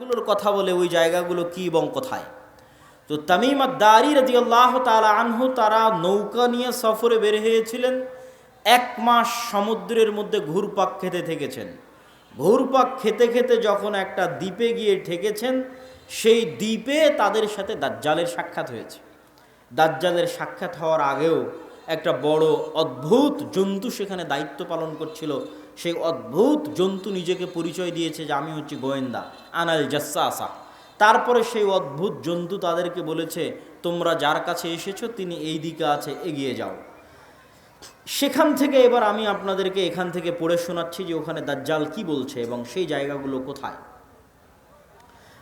গুলোর কথা বলে ওই জায়গাগুলো কি এবং কোথায়? তো তামিম দারি রাজি আল্লাহ তালা আনহু তারা নৌকা নিয়ে সফরে বের হয়েছিলেন। এক মাস সমুদ্রের মধ্যে ঘুরপাক খেতে থেকেছেন। ঘুরপাক খেতে খেতে যখন একটা দ্বীপে গিয়ে ঠেকেছেন, সেই দ্বীপে তাদের সাথে দাজ্জালের সাক্ষাৎ হয়েছে। দাজ্জালের সাক্ষাৎ হওয়ার আগেও একটা বড় অদ্ভুত জন্তু সেখানে দায়িত্ব পালন করছিল সেই অদ্ভুত জন্তু নিজেকে পরিচয় দিয়েছে যে আমি হচ্ছি গোয়েন্দা, আনাল জাসা তারপরে সেই অদ্ভুত জন্তু তাদেরকে বলেছে, তোমরা যার কাছে এসেছ তিনি এই দিকে আছে, এগিয়ে যাও। সেখান থেকে এবার আমি আপনাদেরকে এখান থেকে পড়ে শোনাচ্ছি যে ওখানে দাজ্জাল কি বলছে এবং সেই জায়গাগুলো কোথায়।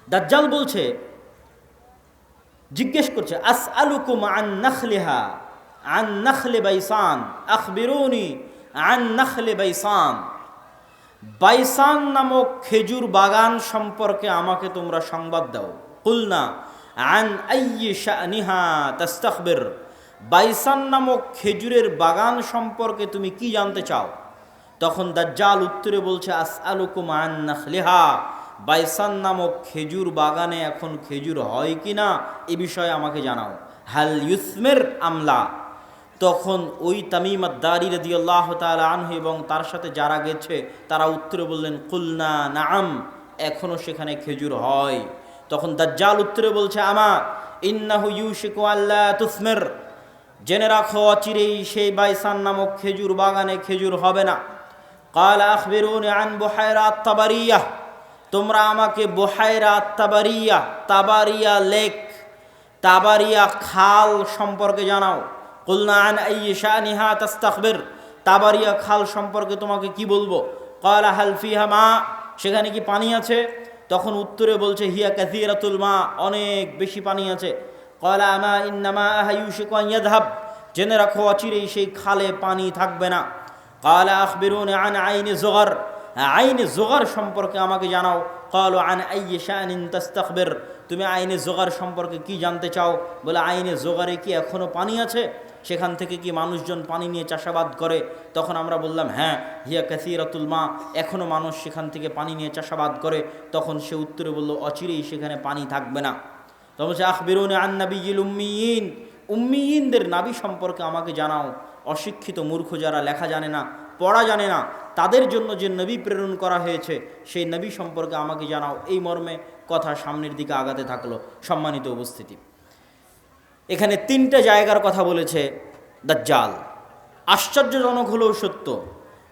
দাজ্জাল বলছে, জিজ্ঞেস করছে আস আলুকুম আন নাখলিহা? আন নাখলে বাইসান। আখবিরুনি আন নাখলে বাইসান। বাইসান নামক খেজুর বাগান সম্পর্কে আমাকে তোমরা সংবাদ দাও। কুলনা বাইসান নামক খেজুরের বাগান সম্পর্কে তুমি কি জানতে চাও? তখন দাজ্জাল উত্তরে বলছে আস আলুকুম আন বাইসান নামক খেজুর বাগানে এখন খেজুর হয় কি না এ বিষয়ে আমাকে জানাও। হাল ইউসমের আমলা। তখন ওই তামিমাদ দারি রদিয়াল্লাহ তালা আনহু এবং তার সাথে যারা গেছে, তারা উত্তরে বললেন, কুলনা নাম এখনও সেখানে খেজুর হয়। তখন দাজ্জাল উত্তরে বলছে, আমা, ইন্নাহু ইউশিকু আল্লাহ তুসমের। জেনে রাখো, অচিরেই সেই বাইসান নামক খেজুর বাগানে খেজুর হবে না। কাল আখবিরুন আন বুহায়রা তাবারিয়া তোমরা আমাকে বুহায়রা তাবারিয়া তাবারিয়া লেক, তাবারিয়া খাল সম্পর্কে জানাও। কুলনা আন আইয়িশানিহা তাস্তাখবির। তাবারিয়া খাল সম্পর্কে তোমাকে কি বলব? কালা হালফিহা মা, সেখানে কি পানি আছে? তখন উত্তরে বলছে, হিয়া কাসিরাতুল মা, অনেক বেশি পানি আছে। কলা আমা ইন্নামা আন ইয়াদহাব জেনে রাখো, অচিরেই সেই খালে পানি থাকবে না। কালা আখবিরুন আন আইনে জোগার আইনে জোগার সম্পর্কে আমাকে জানাও। কল আন আইয়ে শানিন তাস্তাকবের তুমি আইনে জোগার সম্পর্কে কি জানতে চাও? বলে, আইনে জোগারে কি এখনও পানি আছে? সেখান থেকে কি মানুষজন পানি নিয়ে চাষাবাদ করে? তখন আমরা বললাম হ্যাঁ হিয়া কাসিরাতুল মা। এখনও মানুষ সেখান থেকে পানি নিয়ে চাষাবাদ করে। তখন সে উত্তরে বলল, অচিরেই সেখানে পানি থাকবে না। তখন বলছে, আখবিরুন আন নাবিজিল উম্মিয়িন। উম্মিয়িনদের নাবি সম্পর্কে আমাকে জানাও। অশিক্ষিত মূর্খ যারা লেখা জানে না, পড়া জানে না, তাদের জন্য যে নবী প্রেরণ করা হয়েছে, সেই নবী সম্পর্কে আমাকে জানাও। এই মর্মে কথা সামনের দিকে আগাতে থাকল। সম্মানিত উপস্থিতি। এখানে তিনটা জায়গার কথা বলেছে দাজ্জাল। আশ্চর্যজনক হলেও সত্য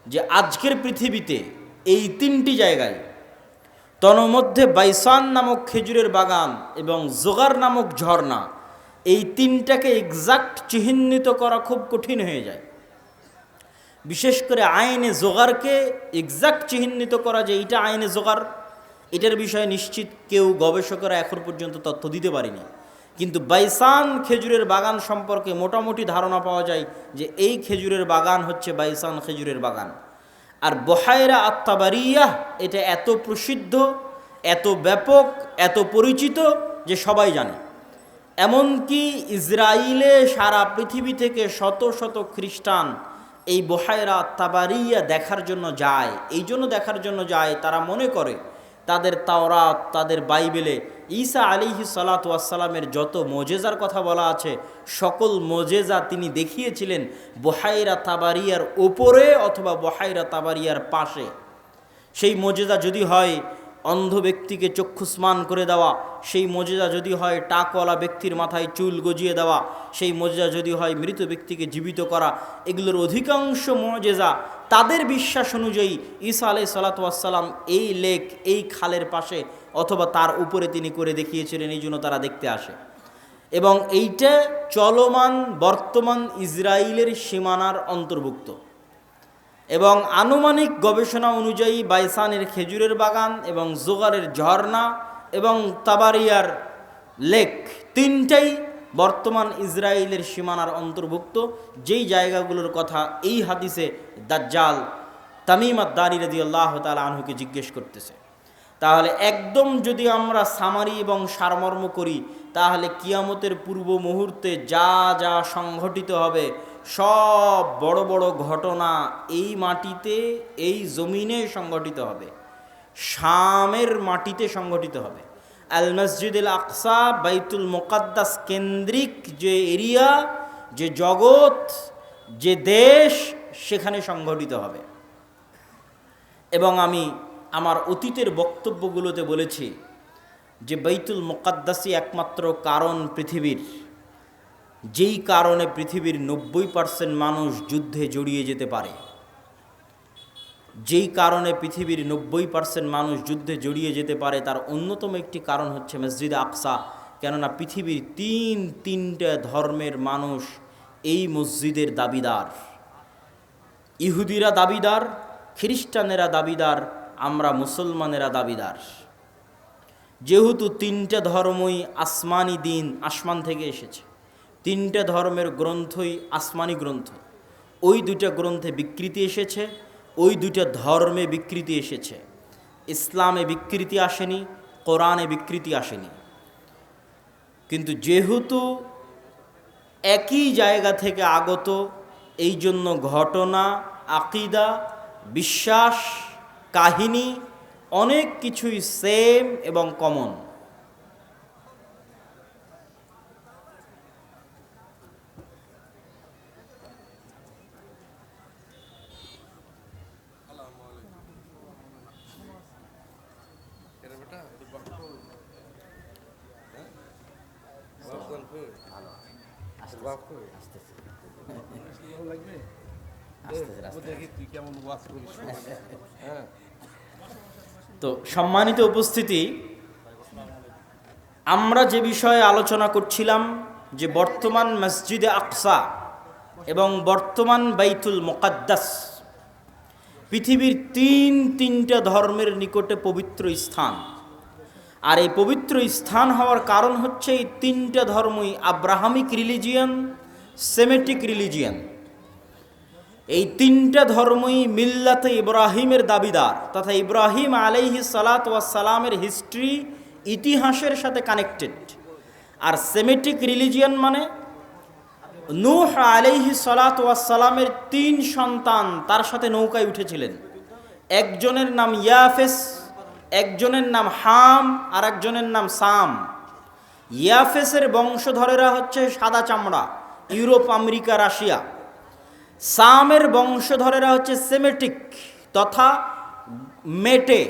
যে আজকের পৃথিবীতে এই তিনটি জায়গায় তন্মধ্যে বাইসান নামক খেজুরের বাগান এবং জোগার নামক ঝর্ণা এই তিনটাকে এক্সাক্ট চিহ্নিত করা খুব কঠিন হয়ে যায়। বিশেষ করে আইনে জোগাড়কে এক্সাক্ট চিহ্নিত করা যে এটা আইনে জোগাড় এটার বিষয়ে নিশ্চিত কেউ গবেষকরা এখন পর্যন্ত তথ্য দিতে পারেনি। কিন্তু বাইসান খেজুরের বাগান সম্পর্কে মোটামুটি ধারণা পাওয়া যায় যে এই খেজুরের বাগান হচ্ছে বাইসান খেজুরের বাগান। আর বহায়রা আত্মাবারিয়া এটা এত প্রসিদ্ধ, এত ব্যাপক, এত পরিচিত যে সবাই জানে। এমনকি ইসরায়েলে সারা পৃথিবী থেকে শত শত খ্রিস্টান এই বহায়রা তাবারিয়া দেখার জন্য যায়, এই জন্য দেখার জন্য যায়, তারা মনে করে তাদের তাওরাত, তাদের বাইবেলে ঈসা আলিহি সালাতামের যত মোজেজার কথা বলা আছে, সকল মোজেজা তিনি দেখিয়েছিলেন বহাইরা তাবারিয়ার ওপরে অথবা বহাইরা তাবারিয়ার পাশে। সেই মোজেজা যদি হয় অন্ধ ব্যক্তিকে চক্ষুস্মান করে দেওয়া, সেই মজেজা যদি হয় টাকওয়ালা ব্যক্তির মাথায় চুল গজিয়ে দেওয়া, সেই মজেজা যদি হয় মৃত ব্যক্তিকে জীবিত করা, এগুলোর অধিকাংশ মজেজা তাদের বিশ্বাস অনুযায়ী ঈসা আলাই সালাতাম এই লেক, এই খালের পাশে অথবা তার উপরে তিনি করে দেখিয়েছিলেন, এই জন্য তারা দেখতে আসে। এবং এইটা চলমান বর্তমান ইসরায়েলের সীমানার অন্তর্ভুক্ত। এবং আনুমানিক গবেষণা অনুযায়ী বাইসানের খেজুরের বাগান এবং জোগারের ঝর্ণা এবং তাবারিয়ার লেক তিনটাই বর্তমান ইসরায়েলের সীমানার অন্তর্ভুক্ত। যেই জায়গাগুলোর কথা এই হাদিসে দাজ্জাল তামিমাত দারি রদি আল্লাহ তালা আনহুকে জিজ্ঞেস করতেছে। তাহলে একদম যদি আমরা সামারি এবং সারমর্ম করি, তাহলে কিয়ামতের পূর্ব মুহূর্তে যা যা সংঘটিত হবে সব বড় বড় ঘটনা এই মাটিতে, এই জমিনে সংঘটিত হবে। শামের মাটিতে সংগঠিত হবে। আল মসজিদুল আকসা, বাইতুল মোকাদ্দাস কেন্দ্রিক যে এরিয়া, যে জগৎ, যে দেশ, সেখানে সংগঠিত হবে। এবং আমি আমার অতীতের বক্তব্যগুলোতে বলেছি যে বাইতুল মোকাদ্দাসই একমাত্র কারণ পৃথিবীর। যেই কারণে পৃথিবীর নব্বই পার্সেন্ট মানুষ যুদ্ধে জড়িয়ে যেতে পারে। যেই কারণে পৃথিবীর নব্বই পার্সেন্ট মানুষ যুদ্ধে জড়িয়ে যেতে পারে, তার অন্যতম একটি কারণ হচ্ছে মসজিদ আকসা। কেননা পৃথিবীর তিন তিনটে ধর্মের মানুষ এই মসজিদের দাবিদার। ইহুদিরা দাবিদার, খ্রিস্টানেরা দাবিদার, আমরা মুসলমানেরা দাবিদার। যেহেতু তিনটে ধর্মই আসমানি দিন, আসমান থেকে এসেছে। তিনটে ধর্মের গ্রন্থই আসমানি গ্রন্থ। ওই দুইটা গ্রন্থে বিকৃতি এসেছে, ওই দুইটা ধর্মে বিকৃতি এসেছে। ইসলামে বিকৃতি আসেনি, কোরআনে বিকৃতি আসেনি। কিন্তু যেহেতু একই জায়গা থেকে আগত, এই জন্য ঘটনা, আকিদা, বিশ্বাস, কাহিনী অনেক কিছুই সেম এবং কমন তো সম্মানিত উপস্থিতি, আমরা যে বিষয়ে আলোচনা করছিলাম, যে বর্তমান মসজিদে আকসা এবং বর্তমান বাইতুল মোকাদ্দাস, পৃথিবীর তিন তিনটা ধর্মের নিকটে পবিত্র স্থান। আর এই পবিত্র স্থান হওয়ার কারণ হচ্ছে এই তিনটা ধর্মই আব্রাহামিক রিলিজিয়ান, সেমেটিক রিলিজিয়ান। এই তিনটা ধর্মই মিল্লাতে ইব্রাহিমের দাবিদার তথা ইব্রাহিম আলাইহি সালাত সালামের হিস্ট্রি, ইতিহাসের সাথে কানেক্টেড। আর সেমেটিক রিলিজিয়ান মানে নূহ আলাইহি সালাত সালামের তিন সন্তান তার সাথে নৌকায় উঠেছিলেন। একজনের নাম ইয়াফেস একজনের নাম হাম, আর একজনের নাম সাম। ইয়াফেসের বংশধরেরা হচ্ছে সাদা চামড়া, ইউরোপ, আমেরিকা, রাশিয়া। সামের বংশধরেরা হচ্ছে সেমেটিক তথা মেটে,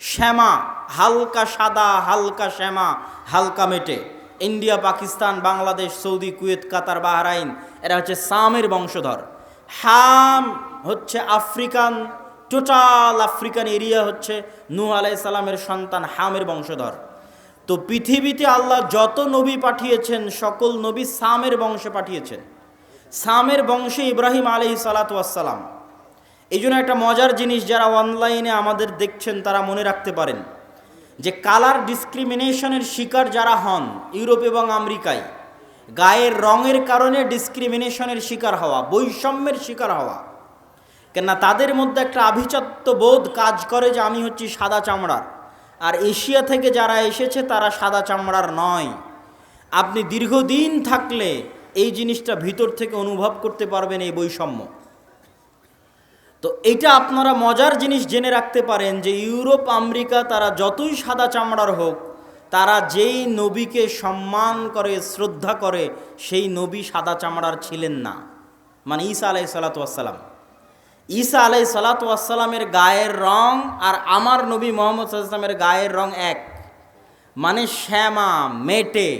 শ্যামা, হালকা সাদা, হালকা শ্যামা, হালকা মেটে। India, Pakistan, Bangladesh, Saudi, Kuwait, Qatar, Bahrain, এরা হচ্ছে সামের বংশধর। হাম হচ্ছে আফ্রিকান টোটাল আফ্রিকান এরিয়া হচ্ছে নূহ আলাই সালামের সন্তান হামের বংশধর। তো পৃথিবীতে আল্লাহ যত নবী পাঠিয়েছেন, সকল নবী সামের বংশে পাঠিয়েছেন। সামের বংশে ইব্রাহিম আলহি সালাতাম এই জন্য একটা মজার জিনিস যারা অনলাইনে আমাদের দেখছেন, তারা মনে রাখতে পারেন যে কালার ডিসক্রিমিনেশনের শিকার যারা হন ইউরোপ এবং আমেরিকায়, গায়ের রঙের কারণে ডিসক্রিমিনেশনের শিকার হওয়া, বৈষম্যের শিকার হওয়া কেননা তাদের মধ্যে একটা আভিজাত্য বোধ কাজ করে যে আমি হচ্ছি সাদা চামড়ার। আর এশিয়া থেকে যারা এসেছে, তারা সাদা চামড়ার নয়। আপনি দীর্ঘদিন থাকলে এই জিনিসটা ভিতর থেকে অনুভব করতে পারবেন এই বৈষম্য। তো এটা আপনারা মজার জিনিস জেনে রাখতে পারেন যে ইউরোপ, আমেরিকা তারা যতই সাদা চামড়ার হোক, তারা যেই নবীকে সম্মান করে, শ্রদ্ধা করে, সেই নবী সাদা চামড়ার ছিলেন না। মানে ঈসা আলাই ঈসা আলাই সালাতামের গায়ের রং আর আমার নবী মোহাম্মদ সাল্লামের গায়ের রং এক। মানে শ্যামা, মেটে,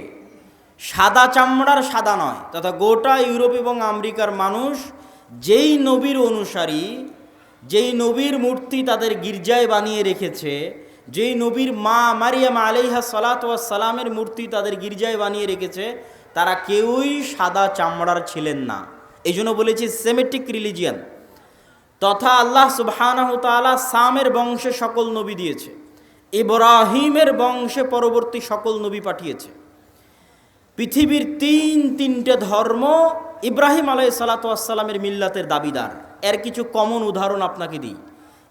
সাদা চামড়ার সাদা নয়, তথা গোটা ইউরোপ এবং আমেরিকার মানুষ যেই নবীর অনুসারী, যেই নবীর মূর্তি তাদের গির্জায় বানিয়ে রেখেছে, যেই নবীর মা মারিয়াম আলাইহা সালাত সালামের মূর্তি তাদের গির্জায় বানিয়ে রেখেছে, তারা কেউই সাদা চামড়ার ছিলেন না। এই জন্য বলেছি সেমেটিক রিলিজিয়ান তথা আল্লাহ তাআলা সামের বংশে সকল নবী দিয়েছে। ইব্রাহিমের বংশে পরবর্তী সকল নবী পাঠিয়েছে। পৃথিবীর তিন তিনটে ধর্ম ইব্রাহিম আলাই সালাতামের মিল্লাতের দাবিদার। এর কিছু কমন উদাহরণ আপনাকে দিই।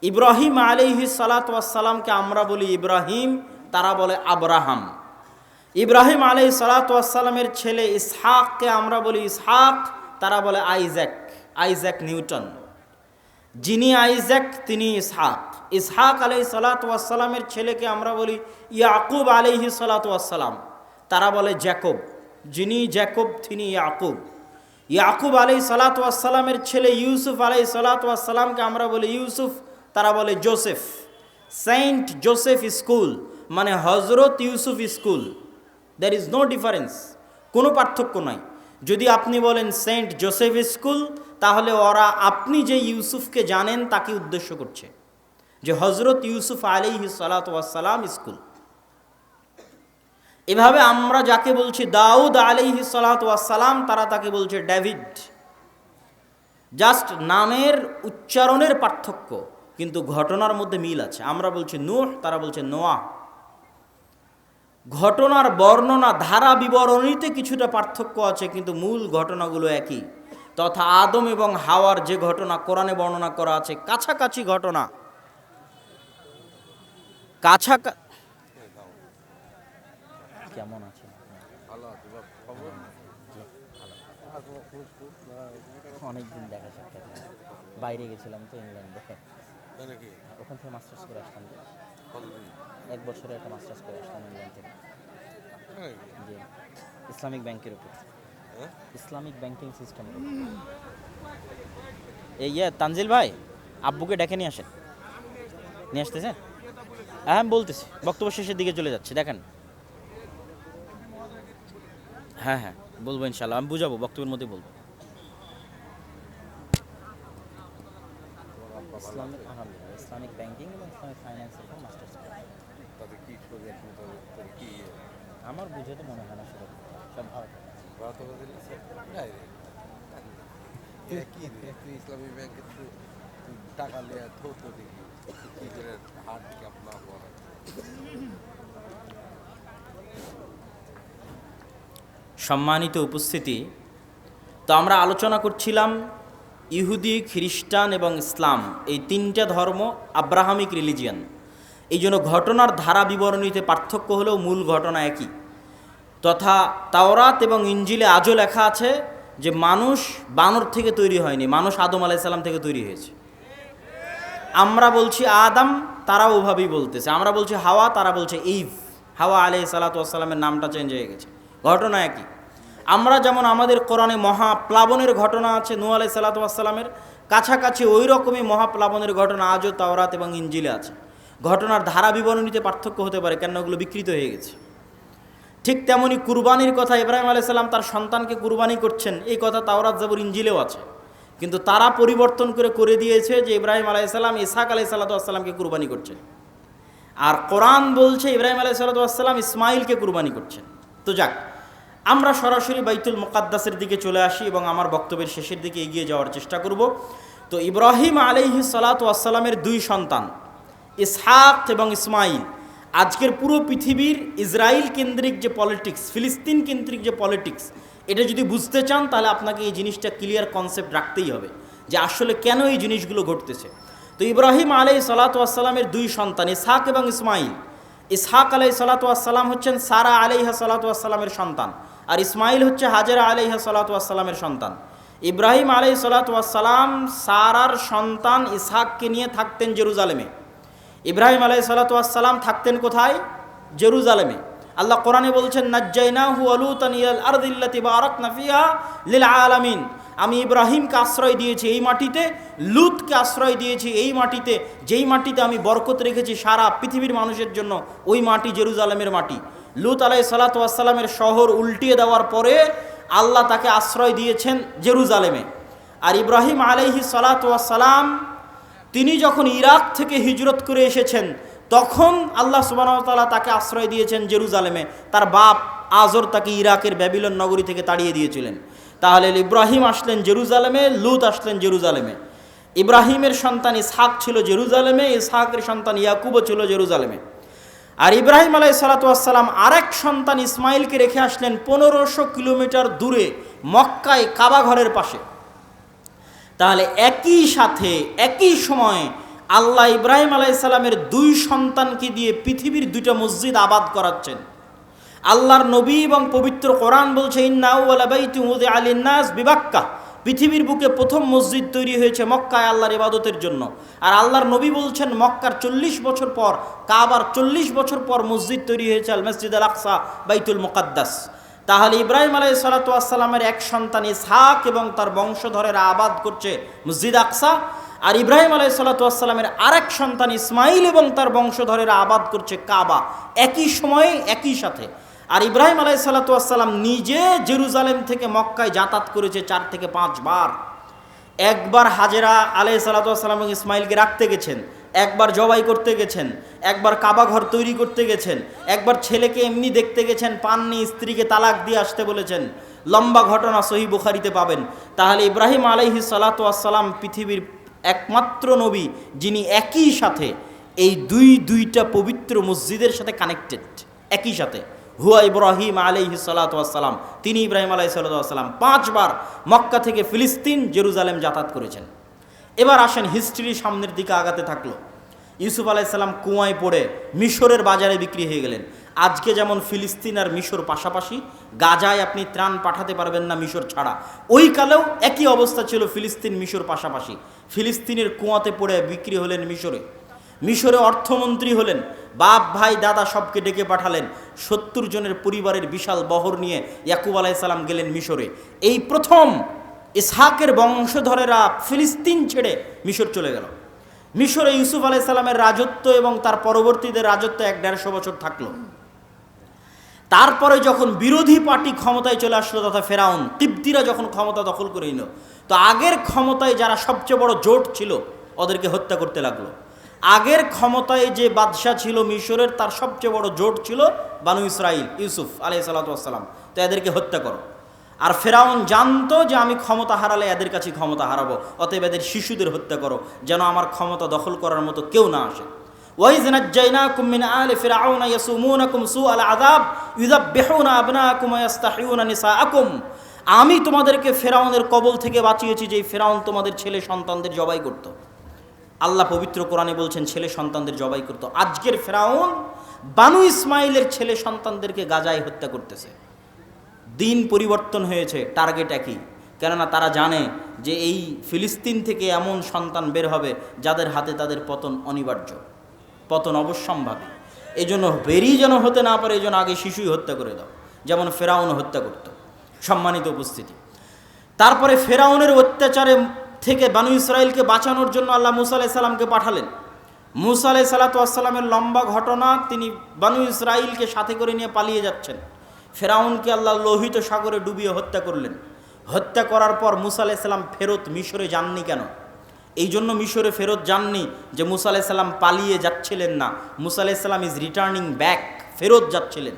ইব্রাহিম আলিহি সালাতামকে আমরা বলি ইব্রাহিম, তারা বলে আব্রাহাম। ইব্রাহিম আলাই সালাতামের ছেলে ইসহাককে আমরা বলি ইসহাক, তারা বলে আইজ্যাক আইজ্যাক নিউটন। যিনি আইজ্যাক, তিনি ইসহাক। ইসহাক আলাই সালাতামের ছেলেকে আমরা বলি ইয়াকুব আলাইহি সালাতাম তারা বলে জ্যাকব। যিনি জ্যাকব, তিনি ইয়াকুব। ইয়াকুব আলাই সালাতামের ছেলে ইউসুফ আলাই সালাতামকে আমরা বলি ইউসুফ, তারা বলে জোসেফ। সেন্ট জোসেফ স্কুল মানে হজরত Yusuf school. There is no difference কোনো পার্থক্য নাই। যদি আপনি বলেন সেন্ট জোসেফ স্কুল তাহলে ওরা আপনি যে ইউসুফকে জানেন তাকে উদ্দেশ্য করছে। যে হজরত ইউসুফ আলিহি সালাতাম স্কুল। এভাবে আমরা যাকে বলছি দাউদ আলিহি সালাতাম তারা তাকে বলছে ডেভিড জাস্ট নামের উচ্চারণের পার্থক্য, কিন্তু ঘটনার মধ্যে মিল আছে। আমরা বলছি নূহ, তারা বলছে নোয়া। ঘটনার বর্ণনা, ধারা বিবরণীতে কিছুটা পার্থক্য আছে, কিন্তু মূল ঘটনাগুলো একই। তথা আদম এবং হাওয়ার যে ঘটনা কোরআনে বর্ণনা করা আছে কাছাকাছি ঘটনা। কাছা কেমন আছে। অনেকদিন দেখা সাক্ষাৎ বাইরে গেছিলাম তো ইংল্যান্ডে। ওখান থেকে মাস্টার্স করে আসলাম। এক বছরে একটা মাস্টার্স করে আসলাম ইংল্যান্ড থেকে। তাই ইসলামিক ব্যাংকের উপর। Islamic banking system. এই ইয়ে তানজিল ভাই আব্বুকে ডেকে নিয়ে আসেন। নিয়ে আসতেছেন হ্যাঁ বলতেছি বক্তব্য শেষের দিকে চলে যাচ্ছে দেখেন। হ্যাঁ হ্যাঁ বলব ইনশাল্লাহ আমি বুঝাবো বক্তব্যের মধ্যে বলব। ইসলামিক আলহামদুলিল্লাহ ব্যাংকিং এবং মাস্টার্স কি ইয়ে? আমার বুঝে তো মনে হয় না সেরকম সব ভালো। কি ইসলামী ব্যাংকে টাকা দেখি কি করে হাট সম্মানিত উপস্থিতি, তো আমরা আলোচনা করছিলাম ইহুদি, খ্রিস্টান এবং ইসলাম, এই তিনটা ধর্ম আব্রাহামিক রিলিজিয়ান। এই জন্য ঘটনার ধারা বিবরণীতে পার্থক্য হলেও মূল ঘটনা একই। তথা তাওরাত এবং ইঞ্জিলে আজও লেখা আছে যে মানুষ বানর থেকে তৈরি হয়নি, মানুষ আদম আলাইসাল্লাম থেকে তৈরি হয়েছে। আমরা বলছি আদম, তারাও ওভাবেই বলতেছে। আমরা বলছি হাওয়া, তারা বলছে ইভ হাওয়া আলাই সালাতামের নামটা চেঞ্জ হয়ে গেছে। ঘটনা একই। আমরা যেমন আমাদের কোরআনে মহাপ্লাবনের ঘটনা আছে নু আলাই সালাতামের কাছাকাছি ওই রকমই মহাপ্লাবনের ঘটনা আজও তাওরাত এবং ইঞ্জিলে আছে। ঘটনার ধারা বিবরণীতে পার্থক্য হতে পারে কেন ওগুলো বিকৃত হয়ে গেছে। ঠিক তেমনি কুরবানির কথা ইব্রাহিম আলাইসাল্লাম তার সন্তানকে কুরবানি করছেন, এই কথা তাওরাত জাবুর ইঞ্জিলেও আছে। কিন্তু তারা পরিবর্তন করে করে দিয়েছে যে ইব্রাহিম আলাইসাল্লাম ইসাক আলাই সাল্লাতামকে কুরবানি করছেন। আর কোরআন বলছে ইব্রাহিম আলাই সাল্লাতাম ইসমাইলকে কুরবানি করছেন। তো যাক, আমরা সরাসরি বাইতুল মোকাদ্দাসের দিকে চলে আসি এবং আমার বক্তব্যের শেষের দিকে এগিয়ে যাওয়ার চেষ্টা করব। তো ইব্রাহিম আলাইহি সালাতামের দুই সন্তান, ইসহাক এবং ইসমাইল আজকের পুরো পৃথিবীর ইসরায়েল কেন্দ্রিক যে পলিটিক্স ফিলিস্তিন কেন্দ্রিক যে পলিটিক্স এটা যদি বুঝতে চান, তাহলে আপনাকে এই জিনিসটা ক্লিয়ার কনসেপ্ট রাখতেই হবে যে আসলে কেন এই জিনিসগুলো ঘটতেছে। তো ইব্রাহিম আলাই সালাতামের দুই সন্তান, ইসহাক এবং ইসমাইল। ইসহাক আলাই সালাতাম হচ্ছেন সারা আলাইহা সালাতামের সন্তান আর ইসমাইল হচ্ছে হাজেরা আলাইহা সালাতামের সন্তান। ইব্রাহিম আলাই সালাতাম সারার সন্তান ইসহাককে নিয়ে থাকতেন জেরুজালেমে। ইব্রাহিম আলাই সালাতাম থাকতেন কোথায়? জেরুজালেমে। আল্লাহ কোরআনে বলছেন নাজ্জাইনা হু আলুতান ইয়াল আরদিল্লাতি বারাক নাফিহা লিল আলামিন। আমি ইব্রাহিমকে আশ্রয় দিয়েছি এই মাটিতে, লুতকে আশ্রয় দিয়েছি এই মাটিতে। যেই মাটিতে আমি বরকত রেখেছি সারা পৃথিবীর মানুষের জন্য, ওই মাটি জেরুজালেমের মাটি। লুত আলাই সালাতামের শহর উল্টিয়ে দেওয়ার পরে আল্লাহ তাকে আশ্রয় দিয়েছেন জেরুজালেমে। আর ইব্রাহিম আলাইহি সালাতাম তিনি যখন ইরাক থেকে হিজরত করে এসেছেন, তখন আল্লাহ সুবাহতাল্লাহ তাকে আশ্রয় দিয়েছেন জেরুজালেমে। তার বাপ আজর তাকে ইরাকের ব্যাবিলন নগরী থেকে তাড়িয়ে দিয়েছিলেন। তাহলে ইব্রাহিম আসলেন জেরুজালেমে, লুত আসলেন জেরুজালেমে। ইব্রাহিমের সন্তান ইসহাক ছিল জেরুজালেমে, ইসহাকের সন্তান ইয়াকুবও ছিল জেরুজালেমে। আর ইব্রাহিম আলাই সালাতাম আরেক সন্তান ইসমাইলকে রেখে আসলেন পনেরোশো কিলোমিটার দূরে, মক্কায় কাবা ঘরের পাশে। তাহলে একই সাথে, একই সময়ে আল্লাহ ইব্রাহিম আলাইসাল্লামের দুই সন্তানকে দিয়ে পৃথিবীর দুইটা মসজিদ আবাদ করাচ্ছেন। আল্লাহর নবী এবং পবিত্র কোরআন বলছে বিবাক্কা। পৃথিবীর বুকে প্রথম মসজিদ তৈরি হয়েছে মক্কায় আল্লাহর ইবাদতের জন্য। আর আল্লাহর নবী বলছেন, মক্কার চল্লিশ বছর পর, কাবার চল্লিশ বছর পর মসজিদ তৈরি হয়েছে আল মসজিদ আল আকসা বাইতুল মুকাদ্দাস। তাহলে ইব্রাহিম আলাই সালাতামের এক সন্তান ইসহাক এবং তার বংশধরেরা আবাদ করছে মসজিদ আকসা। আর ইব্রাহিম আলাই সালাতামের আরেক সন্তান ইসমাইল এবং তার বংশধরেরা আবাদ করছে কাবা। একই সময়ে, একই সাথে। আর ইব্রাহিম আলাই সালাতাম নিজে জেরুজালেম থেকে মক্কায় যাতায়াত করেছে চার থেকে পাঁচবার একবার হাজেরা আলাই সালাতাম ইসমাইলকে রাখতে গেছেন। একবার জবাই করতে গেছেন, একবার কাবা ঘর তৈরি করতে গেছেন, একবার ছেলেকে এমনি দেখতে গেছেন, পাননি, স্ত্রীকে তালাক দিয়ে আসতে বলেছেন। লম্বা ঘটনা সহি বুখারিতে পাবেন। তাহলে ইব্রাহিম আলাইহি সালাতাম পৃথিবীর একমাত্র নবী, যিনি একই সাথে এই দুই দুইটা পবিত্র মসজিদের সাথে কানেক্টেড একই সাথে। হুয়া ইব্রাহিম আলাইহি সালাতাম তিনি ইব্রাহিম আলাইহি সাল্লাম পাঁচবার মক্কা থেকে ফিলিস্তিন, জেরুজালেম যাতায়াত করেছেন। এবার আসেন হিস্ট্রি সামনের দিকে আগাতে থাকল। ইউসুফ আলাইসাল্লাম কুয়ায় পড়ে মিশরের বাজারে বিক্রি হয়ে গেলেন। আজকে যেমন ফিলিস্তিন আর মিশর পাশাপাশি, গাজায় আপনি ত্রাণ পাঠাতে পারবেন না মিশর ছাড়া। ওই কালেও একই অবস্থা ছিল ফিলিস্তিন, মিশর পাশাপাশি। ফিলিস্তিনের কুয়াতে পড়ে বিক্রি হলেন মিশরে। মিশরে অর্থমন্ত্রী হলেন, বাপ, ভাই, দাদা সবকে ডেকে পাঠালেন। সত্তর জনের পরিবারের বিশাল বহর নিয়ে ইয়াকুব আলাইসাল্লাম গেলেন মিশরে। এই প্রথম ইসহাকের বংশধরেরা ফিলিস্তিন ছেড়ে মিশর চলে গেল। মিশরে ইউসুফ আলাইসাল্লামের রাজত্ব এবং তার পরবর্তীদের রাজত্ব এক দেড়শো বছর থাকল। তারপরে যখন বিরোধী পার্টি ক্ষমতায় চলে আসলো তথা ফেরাউন তিব্দিরা যখন ক্ষমতা দখল করে নিল, তো আগের ক্ষমতায় যারা সবচেয়ে বড় জোট ছিল, ওদেরকে হত্যা করতে লাগল। আগের ক্ষমতায় যে বাদশাহ ছিল মিশরের, তার সবচেয়ে বড় জোট ছিল বানু ইসরাইল, ইউসুফ আলাই সাল্লাতাম তো এদেরকে হত্যা করো। আর ফেরাউন জানতো যে আমি ক্ষমতা হারালে এদের কাছে ক্ষমতা হারাবো, অতএব এদের শিশুদের হত্যা করো, যেন আমার ক্ষমতা দখল করার মতো কেউ না আসে। আমি তোমাদেরকে ফেরাউনের কবল থেকে বাঁচিয়েছি যে ফেরাউন তোমাদের ছেলে সন্তানদের জবাই করত। আল্লাহ পবিত্র কোরআনে বলছেন, ছেলে সন্তানদের জবাই করত। আজকের ফেরাউন বানু ইসমাইলের ছেলে সন্তানদেরকে গাজায় হত্যা করতেছে। দিন পরিবর্তন হয়েছে টার্গেট একই। কেননা তারা জানে যে এই ফিলিস্তিন থেকে এমন সন্তান বের হবে যাদের হাতে তাদের পতন অনিবার্য, পতন অবশ্যম্ভাবী। এই জন্য বেরিয়ে যেন হতে না পারে এই জন্য আগে শিশুই হত্যা করে দাও, যেমন ফেরাউন হত্যা করত। সম্মানিত উপস্থিতি। তারপরে ফেরাউনের অত্যাচারে থেকে বানু ইসরায়েলকে বাঁচানোর জন্য আল্লাহ মুসা আলাহ সাল্লামকে পাঠালেন। মুসা আলাহ সাল্লাতামের লম্বা ঘটনা তিনি বানু ইসরায়েলকে সাথে করে নিয়ে পালিয়ে যাচ্ছেন। ফেরাউনকে আল্লাহ লোহিত সাগরে ডুবিয়ে হত্যা করলেন। হত্যা করার পর মুসা আলাইসাল্লাম ফেরত মিশরে যাননি কেন? এই জন্য মিশরে ফেরত যাননি যে মুসা আলাইসাল্লাম পালিয়ে যাচ্ছিলেন না। মুসা আলাইসাল্লাম ইজ রিটার্নিং ব্যাক ফেরত যাচ্ছিলেন।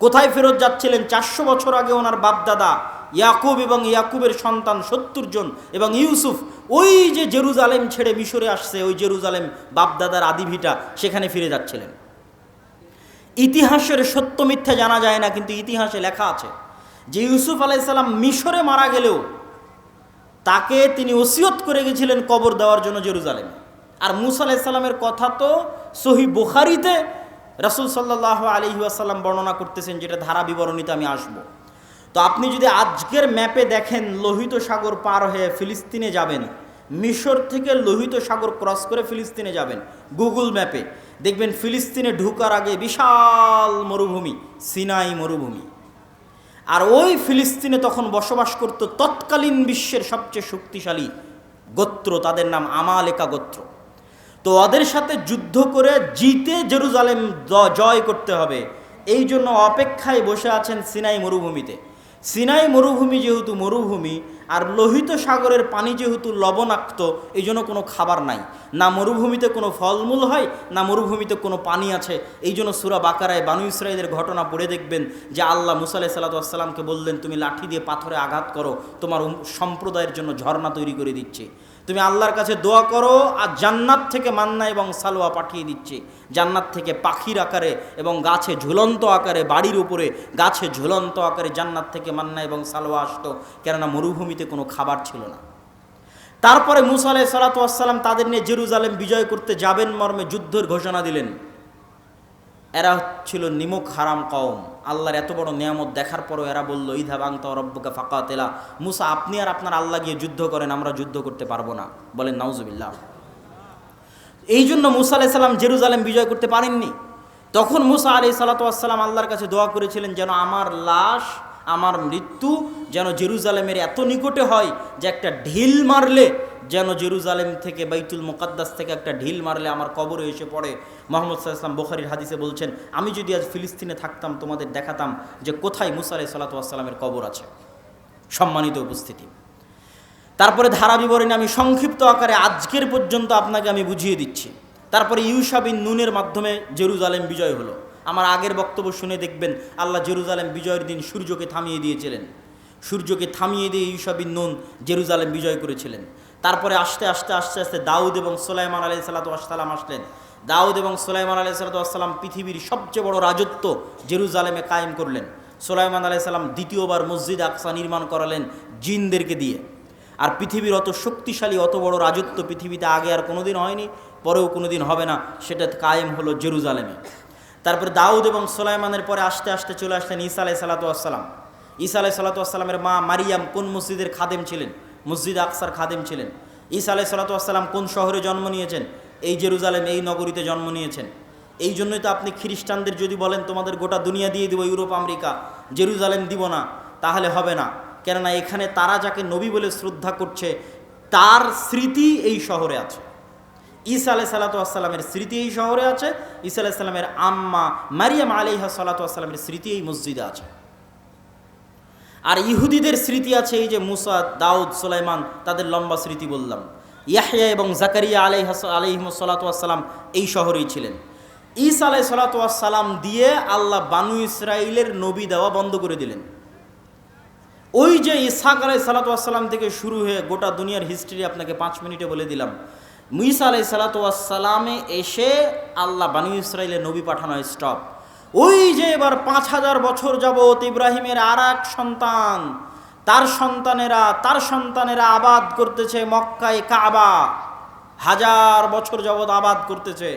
কোথায় ফেরত যাচ্ছিলেন? চারশো বছর আগে ওনার বাপদাদা ইয়াকুব এবং ইয়াকুবের সন্তান সত্তর জন এবং ইউসুফ, ওই যে জেরুজালেম ছেড়ে মিশরে আসছে, ওই জেরুজালেম বাপদাদার আদিভিটা সেখানে ফিরে যাচ্ছিলেন। ইতিহাসের সত্য মিথ্যা জানা যায় না, কিন্তু ইতিহাসে লেখা আছে যে ইউসুফ আলাইসাল্লাম মিশরে মারা গেলেও তাকে তিনি ওসিয়ত করে গেছিলেন কবর দেওয়ার জন্য জেরুজালেম। আর মুসা আলাইসাল্লামের কথা তো সহি বুখারিতে রাসুল সাল্লাহ আলী আসাল্লাম বর্ণনা করতেছেন, যেটা ধারা বিবরণীতে আমি আসব। তো আপনি যদি আজকের ম্যাপে দেখেন লোহিত সাগর পার হয়ে ফিলিস্তিনে যাবেন মিশর থেকে লোহিত সাগর ক্রস করে ফিলিস্তিনে যাবেন গুগল ম্যাপে। দেখবেন ফিলিস্তিনে ঢুকার আগে বিশাল মরুভূমি, সিনাই মরুভূমি। আর ওই ফিলিস্তিনে তখন বসবাস করত তৎকালীন বিশ্বের সবচেয়ে শক্তিশালী গোত্র, তাদের নাম আমালেকা গোত্র। তো ওদের সাথে যুদ্ধ করে জিতে জেরুজালেম জয় করতে হবে। এই জন্য অপেক্ষায় বসে আছেন সিনাই মরুভূমিতে। সিনাই মরুভূমি যেহেতু মরুভূমি, আর লোহিত সাগরের পানি যেহেতু লবণাক্ত এই জন্য কোনো খাবার নাই। না মরুভূমিতে কোনো ফলমূল হয়, না মরুভূমিতে কোনো পানি আছে। এই জন্য সুরা বাকারায় বানু ইসরায়েলের ঘটনা পড়ে দেখবেন যে আল্লাহ মুসাল্লাহ সাল্লাতামকে বললেন, তুমি লাঠি দিয়ে পাথরে আঘাত করো, তোমার সম্প্রদায়ের জন্য ঝর্ণা তৈরি করে দিচ্ছে। তুমি আল্লাহর কাছে দোয়া করো আর জান্নাত থেকে মান্না এবং সালোয়া পাঠিয়ে দিচ্ছে। জান্নাত থেকে পাখির আকারে এবং গাছে ঝুলন্ত আকারে, বাড়ির উপরে গাছে ঝুলন্ত আকারে জান্নাত থেকে মান্না এবং সালোয়া আসতো। কেননা মরুভূমিতে কোনো খাবার ছিল না। তারপরে মুসা আলাই সালাতাম তাদের নিয়ে জেরুজালেম বিজয় করতে যাবেন মর্মে যুদ্ধের ঘোষণা দিলেন। এরা ছিল নিমুখ হারাম কওম। আল্লাহর এত বড় নিয়ামত দেখার পরও এরা বলল ইধা বাংতা রব্বকা ফাঁকা তেলা মুসা, আপনি আর আপনার আল্লাহ গিয়ে যুদ্ধ করেন, আমরা যুদ্ধ করতে পারব না। বলেন, নাউজুবিল্লাহ। এই জন্য মুসা আলাই সাল্লাম জেরুজালেম বিজয় করতে পারেননি। তখন মুসা আলি সাল্লাতাম আল্লাহর কাছে দোয়া করেছিলেন, যেন আমার লাশ আমার মৃত্যু যেন জেরুজালেমের এত নিকটে হয় যে একটা ঢিল মারলে, যেন জেরুজালেম থেকে বাইতুল মোকাদ্দাস থেকে একটা ঢিল মারলে আমার কবরে এসে পড়ে। মোহাম্মদ সাল্লাম বোখারির হাদিসে বলছেন, আমি যদি আজ ফিলিস্তিনে থাকতাম, তোমাদের দেখাতাম যে কোথায় মুসা আলাই সাল্লাতামের কবর আছে। সম্মানিত উপস্থিতি। তারপরে ধারা বিবরণী আমি সংক্ষিপ্ত আকারে আজকের পর্যন্ত আপনাকে আমি বুঝিয়ে দিচ্ছি। তারপরে ইউসাবিন নুনের মাধ্যমে জেরুজালেম বিজয় হলো। আমার আগের বক্তব্য শুনে দেখবেন আল্লাহ জেরুজালেম বিজয়ের দিন সূর্যকে থামিয়ে দিয়েছিলেন। সূর্যকে থামিয়ে দিয়ে ইউসাবিন নুন জেরুজালেম বিজয় করেছিলেন। তারপরে আস্তে আস্তে আস্তে আস্তে দাউদ এবং সোলাইমান আলাই সাল্লাতাম আসলেন। দাউদ এবং সোলাইমান আলাই সাল্লাতাম পৃথিবীর সবচেয়ে বড় রাজত্ব জেরুজালেমে কায়েম করলেন। সোলাইমান আলাই সাল্লাম দ্বিতীয়বার মসজিদ আকসা নির্মাণ করালেন জিনদেরকে দিয়ে। আর পৃথিবীর অত শক্তিশালী, অত বড় রাজত্ব পৃথিবীতে আগে আর কোনোদিন হয়নি, পরেও কোনোদিন হবে না, সেটা কায়েম হলো জেরুজালেমে। তারপরে দাউদ এবং সোলাইমানের পরে আস্তে আস্তে চলে আসলেন ঈসা আলাই সালাতাম ঈসা আলাই সালাতামের মা মারিয়াম কোন মসজিদের খাদেম ছিলেন? মসজিদ আকসার খাদেম ছিলেন। ঈসা আলাই সালাতাম কোন শহরে জন্ম নিয়েছেন? এই জেরুজালেম, এই নগরীতে জন্ম নিয়েছেন। এই জন্যই তো আপনি খ্রিস্টানদের যদি বলেন, তোমাদের গোটা দুনিয়া দিয়ে দিব, ইউরোপ, আমেরিকা, জেরুজালেম দিব না, তাহলে হবে না। কেননা এখানে তারা যাকে নবী বলে শ্রদ্ধা করছে, তার স্মৃতি এই শহরে আছে। ঈসা আলাই সাল্লাতামের স্মৃতি এই শহরে আছে, ঈসা আলাহ সাল্লামের আম্মা মারিয়াম আলিহা সাল্লাতামের স্মৃতি এই মসজিদে আছে। আর ইহুদিদের স্মৃতি আছে এই যে মুসা, দাউদ, সোলাইমান, তাদের লম্বা স্মৃতি বললাম। ইয়াহিয়া এবং জাকারিয়া আলাই আলিহিম সাল্লাতাম এই শহরেই ছিলেন। ঈসা আলাই সাল্লাতাম দিয়ে আল্লাহ বানু ইসরায়েলের নবী দেওয়া বন্ধ করে দিলেন। ওই যে ইসাক আলাই সালাতাম থেকে শুরু হয়ে গোটা দুনিয়ার হিস্ট্রি আপনাকে পাঁচ মিনিটে বলে দিলাম। মুইসা আলাই সালাতামে এসে আল্লাহ বানু ইসরায়েলের নবী পাঠানো স্টপ। ওই যে এবার পাঁচ হাজার বছর যাবৎ ইব্রাহিমের আর এক সন্তান, তার সন্তানেরা তার সন্তানেরা আবাদ করতেছে মক্কায় কাবা। হাজার বছর যাবৎ আবাদ করতেছে।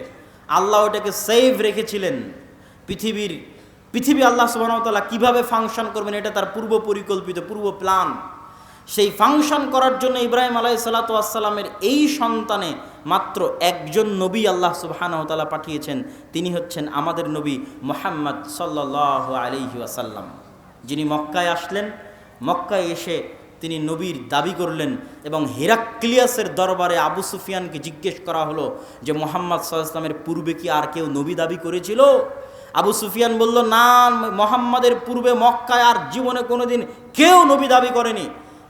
আল্লাহ ওটাকে সেভ রেখেছিলেন। পৃথিবীর, পৃথিবী আল্লাহ সুবাহতাল্লাহ কীভাবে ফাংশন করবেন এটা তার পূর্ব পরিকল্পিত পূর্ব প্ল্যান সেই ফাংশন করার জন্য ইব্রাহিম আলাই সালাতামের এই সন্তানে মাত্র একজন নবী আল্লাহ সুবাহানহতালা পাঠিয়েছেন। তিনি হচ্ছেন আমাদের নবী মোহাম্মদ সাল্লাহ আলহি আসাল্লাম যিনি মক্কায় আসলেন, মক্কায় এসে তিনি নবীর দাবি করলেন এবং হেরাক্লিয়াসের দরবারে আবু সুফিয়ানকে জিজ্ঞেস করা হলো যে, মোহাম্মদ সাল্লামের পূর্বে কি আর কেউ নবী দাবি করেছিল? আবু সুফিয়ান বলল, না, মোহাম্মদের পূর্বে মক্কায় আর জীবনে কোনোদিন কেউ নবী দাবি করেনি।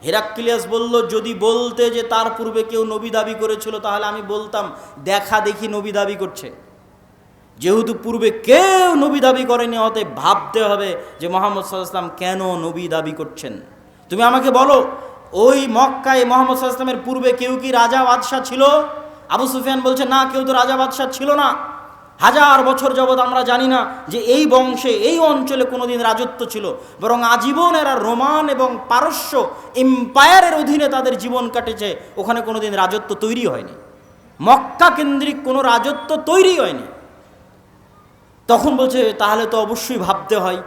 হেরাক্লিয়াস বলল, যদি বলতে যে তার পূর্বে কেউ নবী দাবি করেছিল, তাহলে আমি বলতাম, দেখা দেখি নবী দাবি করছে। যেহেতু পূর্বে কেউ নবী দাবি করেনি, অতএব ভাবতে হবে যে মোহাম্মদ সাল্লাম কেন নবী দাবি করছেন। তুমি আমাকে বলো, ওই মক্কায় মোহাম্মদ সাল্লামের পূর্বে কেউ কি রাজা বাদশাহ ছিল? আবু সুফিয়ান বলছে, না, কেউ তো রাজা বাদশাহ ছিল না। হাজার বছর যাবৎ আমরা জানি না যে এই বংশে, এই অঞ্চলে কোনোদিন রাজত্ব ছিল। বরং আজীবন এরা রোমান এবং পারস্য এম্পায়ারের অধীনে তাদের জীবন কাটেছে। ওখানে কোনোদিন রাজত্ব তৈরি হয়নি। মক্কা কেন্দ্রিক কোনো রাজত্ব তৈরি হয়নি। তখন বলছে, তাহলে তো অবশ্যই ভাবতে হয়।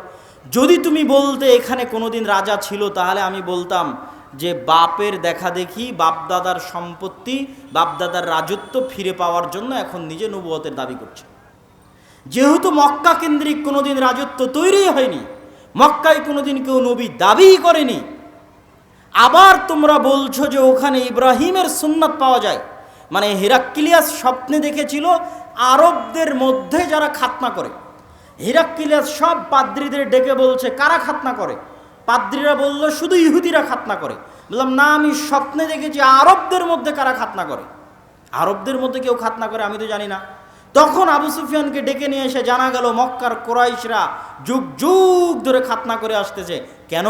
যদি তুমি বলতে এখানে কোনোদিন রাজা ছিল, তাহলে আমি বলতাম যে বাপের দেখা দেখি বাপদাদার সম্পত্তি, বাপদাদার রাজত্ব ফিরে পাওয়ার জন্য এখন নিজে নবুয়তের দাবি করছে। যেহেতু মক্কা কেন্দ্রিক কোনোদিন রাজত্ব তৈরি হয়নি, মক্কায় কোনোদিন কেউ নবী দাবি করেনি। আবার তোমরা বলছো যে ওখানে ইব্রাহিমের সুন্নাত পাওয়া যায়। মানে হিরাক্কিলিয়াস স্বপ্নে দেখেছিল আরবদের মধ্যে যারা খাতনা করে। হিরাক্কিলিয়াস সব পাদ্রীদের ডেকে বলছে, কারা খাতনা করে? পাদ্রীরা বলল, শুধু ইহুদিরা খাতনা করে। বললাম, না, আমি স্বপ্নে দেখেছি আরবদের মধ্যে কারা খাতনা করে? আরবদের মধ্যে কেউ খাতনা করে, আমি তো জানি না। তখন আবু সুফিয়ানকে ডেকে নিয়ে এসে জানা গেল মক্কার কোরাইশরা যুগ যুগ ধরে খাতনা করে আসতেছে। কেন?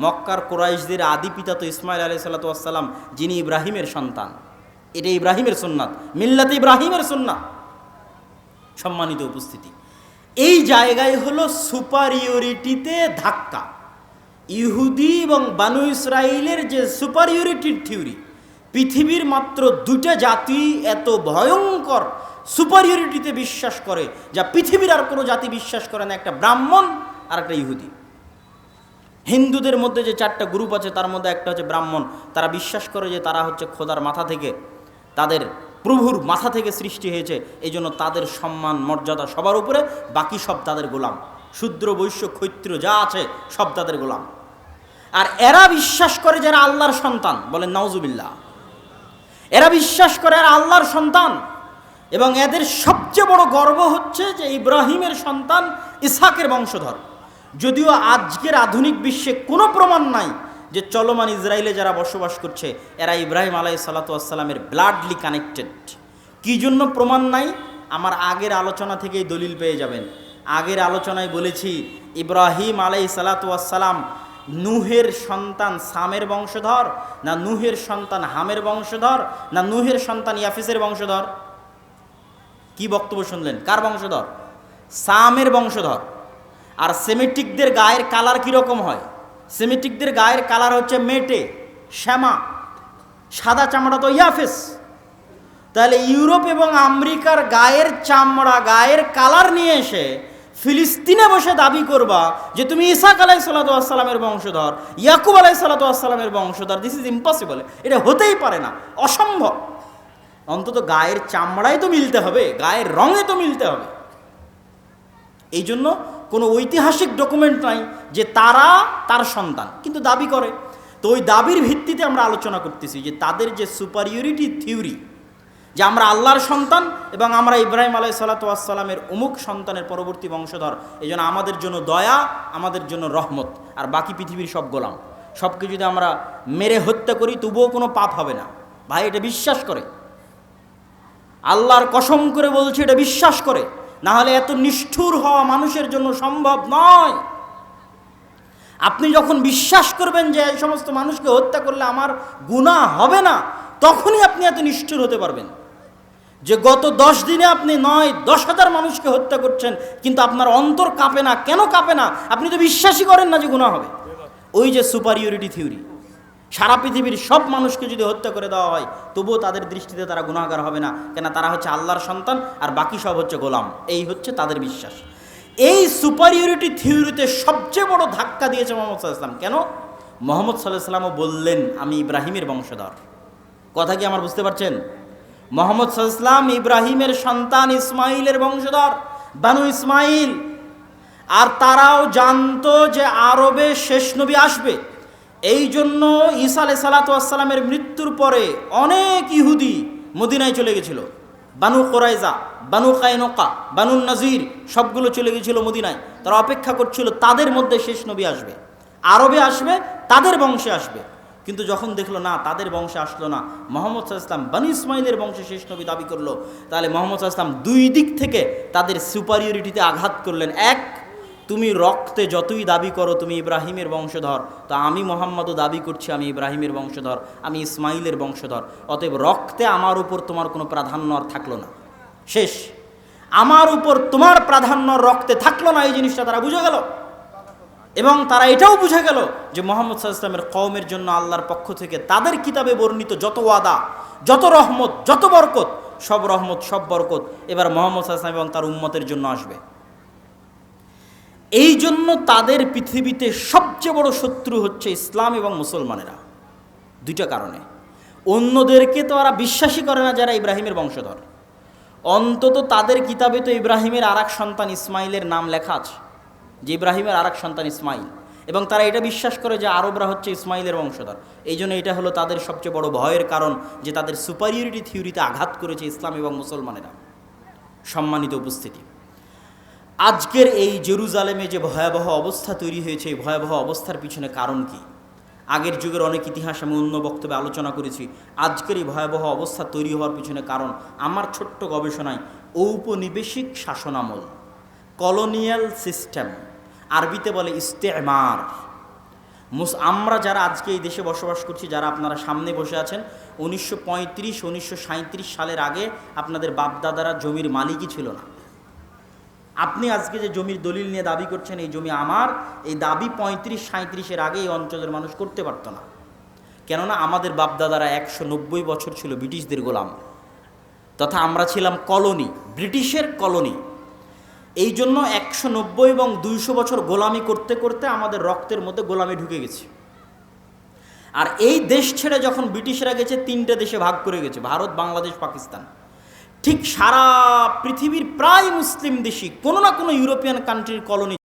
মক্কার কোরাইশদের আদি পিতা তো ইসমাইল আলি সাল্লাতাম যিনি ইব্রাহিমের সন্তান। এটা ইব্রাহিমের সুন্নাত, মিল্লাতে ইব্রাহিমের সুন্নাত। সম্মানিত উপস্থিতি। এই জায়গায় হলো সুপারিয়রিটিতে ধাক্কা। ইহুদি এবং বানু ইসরায়েলের যে সুপারিয়রিটির থিওরি পৃথিবীর মাত্র দুটা জাতি এত ভয়ঙ্কর সুপারিয়রিটিতে বিশ্বাস করে, যা পৃথিবীর আর কোনো জাতি বিশ্বাস করে না, একটা ব্রাহ্মণ আর একটা ইহুদি। হিন্দুদের মধ্যে যে চারটা গ্রুপ আছে, তার মধ্যে একটা হচ্ছে ব্রাহ্মণ। তারা বিশ্বাস করে যে তারা হচ্ছে খোদার মাথা থেকে, তাদের প্রভুর মাথা থেকে সৃষ্টি হয়েছে এই জন্য তাদের সম্মান, মর্যাদা সবার উপরে, বাকি সব তাদের গোলাম। শূদ্র, বৈশ্য ক্ষৈত্র যা আছে, সব তাদের গোলাম। আর এরা বিশ্বাস করে যারা আল্লাহর সন্তান, বলেন নাউজুবিল্লাহ। এরা বিশ্বাস করে আর আল্লাহর সন্তান। এবং এদের সবচেয়ে বড় গর্ব হচ্ছে যে ইব্রাহিমের সন্তান ইসাকের বংশধর। যদিও আজকের আধুনিক বিশ্বে কোনো প্রমাণ নাই যে চলমান ইসরায়েলে যারা বসবাস করছে, এরা ইব্রাহিম আলাই সালাতামের ব্লাডলি কানেক্টেড কি জন্য প্রমাণ নাই? আমার আগের আলোচনা থেকেই দলিল পেয়ে যাবেন। আগের আলোচনায় বলেছি, ইব্রাহিম আলাই সালাতাম নুহের সন্তান সামের বংশধর, না নুহের সন্তান হামের বংশধর, না নুহের সন্তান ইয়াফিসের বংশধর? কি বক্তব্য শুনলেন? কার বংশধর? সামের বংশধর। আর সেমেটিকদের গায়ের কালার কীরকম হয়? সেমেটিকদের গায়ের কালার হচ্ছে মেটে, শ্যামা, সাদা চামড়া তো ইয়াফেস। তাহলে ইউরোপ এবং আমেরিকার গায়ের চামড়া, গায়ের কালার নিয়ে এসে ফিলিস্তিনে বসে দাবি করবা যে তুমি ইসাক আলাই সাল্লাতামের বংশধর, ইয়াকুব আলাই সাল্লাতামের বংশধর। দিস ইজ ইম্পসিবল এটা হতেই পারে না। অসম্ভব। অন্তত গায়ের চামড়ায় তো মিলতে হবে, গায়ের রঙে তো মিলতে হবে। এই জন্য কোনো ঐতিহাসিক ডকুমেন্ট নাই যে তারা তার সন্তান, কিন্তু দাবি করে। তো ওই দাবির ভিত্তিতে আমরা আলোচনা করতেছি যে তাদের যে সুপারিয়রিটি থিওরি যে আমরা আল্লাহর সন্তান এবং আমরা ইব্রাহিম আলাই সাল্লাতামের অমুক সন্তানের পরবর্তী বংশধর এই জন্য আমাদের জন্য দয়া, আমাদের জন্য রহমত, আর বাকি পৃথিবীর সব গোলাম। সবকে যদি আমরা মেরে হত্যা করি, তবুও কোনো পাপ হবে না। ভাই, এটা বিশ্বাস করে। আল্লাহর কসম করে বলছে, এটা বিশ্বাস করে। না হলে এত নিষ্ঠুর হওয়া মানুষের জন্য সম্ভব নয়। আপনি যখন বিশ্বাস করবেন যে এই সমস্ত মানুষকে হত্যা করলে আমার গুণা হবে না, তখনই আপনি এত নিষ্ঠুর হতে পারবেন। যে গত দশ দিনে আপনি নয়, দশ হাজার মানুষকে হত্যা করছেন, কিন্তু আপনার অন্তর কাঁপে না। কেন কাঁপে না? আপনি তো বিশ্বাসই করেন না যে গুণা হবে। ওই যে সুপারিয়রিটি থিওরি সারা পৃথিবীর সব মানুষকে যদি হত্যা করে দেওয়া হয়, তবুও তাদের দৃষ্টিতে তারা গুণাগার হবে না। কেন তারা হচ্ছে আল্লাহর সন্তান, আর বাকি সব হচ্ছে গোলাম। এই হচ্ছে তাদের বিশ্বাস। এই সুপারিয়রিটি থিওরিতে সবচেয়ে বড় ধাক্কা দিয়েছে মোহাম্মদ সাল্লাহ ইসলাম কেন? মোহাম্মদ সাল্লাহ সাল্লামও বললেন, আমি ইব্রাহিমের বংশধর। কথা কি আমার বুঝতে পারছেন? মোহাম্মদ সাল্লাম ইব্রাহিমের সন্তান ইসমাইলের বংশধর, বানু ইসমাইল। আর তারাও জানতো যে আরবে শেষ নবী আসবে। এই জন্য ঈসা আলাই সালাতামের মৃত্যুর পরে অনেক ইহুদি মদিনায় চলে গেছিল। Banu Qurayza Banu Qaynuqa Banu Nadir সবগুলো চলে গেছিল মদিনায়। তারা অপেক্ষা করছিল তাদের মধ্যে শেষ নবী আসবে। আরবে আসবে, তাদের বংশে আসবে। কিন্তু যখন দেখল না, তাদের বংশে আসলো না, মোহাম্মদ ইসলাম বানু ইসমাইলের বংশে শেষ নবী দাবি করল। তাহলে মোহাম্মদ ইসলাম দুই দিক থেকে তাদের সুপারিয়রিটিতে আঘাত করলেন। এক তুমি রক্তে যতই দাবি করো তুমি ইব্রাহিমের বংশধর। তো আমি মোহাম্মদও দাবি করছি আমি ইব্রাহিমের বংশধর, আমি ইসমাইলের বংশধর। অতএব রক্তে আমার উপর তোমার কোনো প্রাধান্য আর থাকল না। শেষ। আমার উপর তোমার প্রাধান্য রক্তে থাকল না, এই জিনিসটা তারা বুঝে গেল। এবং তারা এটাও বুঝে গেল যে মোহাম্মদ সাল্লামের কওমের জন্য আল্লাহর পক্ষ থেকে তাদের কিতাবে বর্ণিত যত ওয়াদা, যত রহমত, যত বরকত, সব রহমত, সব বরকত এবার মোহাম্মদ সাল্লাম এবং তার উম্মতের জন্য আসবে। এই জন্য তাদের পৃথিবীতে সবচেয়ে বড় শত্রু হচ্ছে ইসলাম এবং মুসলমানেরা। দুইটা কারণে। অন্যদেরকে তো ওরা বিশ্বাসই করে না যারা ইব্রাহিমের বংশধর। অন্তত তাদের কিতাবে তো ইব্রাহিমের আর সন্তান ইসমাইলের নাম লেখা আছে, যে ইব্রাহিমের আর সন্তান ইসমাইল। এবং তারা এটা বিশ্বাস করে যে আরবরা হচ্ছে ইসমাইলের বংশধর। এই জন্য এটা হলো তাদের সবচেয়ে বড় ভয়ের কারণ যে তাদের সুপারিয়রিটি থিওরিতে আঘাত করেছে ইসলাম এবং মুসলমানেরা। সম্মানিত উপস্থিতি। আজকের এই জেরুজালেমে যে ভয়াবহ অবস্থা তৈরি হয়েছে, এই ভয়াবহ অবস্থার পিছনে কারণ কি? আগের যুগের অনেক ইতিহাস আমি অন্য বক্তব্যে আলোচনা করেছি। আজকের এই ভয়াবহ অবস্থা তৈরি হওয়ার পিছনে কারণ আমার ছোট্ট গবেষণায় ঔপনিবেশিক শাসনামল, কলোনিয়াল সিস্টেম, আরবিতে বলে ইস্তেমার। মুস আমরা যারা আজকে এই দেশে বসবাস করছি, যারা আপনারা সামনে বসে আছেন, উনিশশো পঁয়ত্রিশ, উনিশশো সালের আগে আপনাদের বাপদাদারা জমির মালিকই ছিল না। আপনি আজকে যে জমির দলিল নিয়ে দাবি করছেন, এই জমি আমার, এই দাবি পঁয়ত্রিশ সাঁত্রিশের আগে এই অঞ্চলের মানুষ করতে পারতো না। কেননা আমাদের বাপদাদারা একশো নব্বই বছর ছিল ব্রিটিশদের গোলাম। তথা আমরা ছিলাম কলোনি, ব্রিটিশের কলোনি। এই জন্য একশো নব্বই এবং দুইশো বছর গোলামি করতে করতে আমাদের রক্তের মধ্যে গোলামি ঢুকে গেছে। আর এই দেশ ছেড়ে যখন ব্রিটিশরা গেছে, তিনটে দেশে ভাগ করে গেছে, ভারত, বাংলাদেশ, পাকিস্তান। ঠিক সারা পৃথিবীর প্রায় মুসলিম দেশই কোনো না কোনো ইউরোপিয়ান কান্ট্রির কলোনি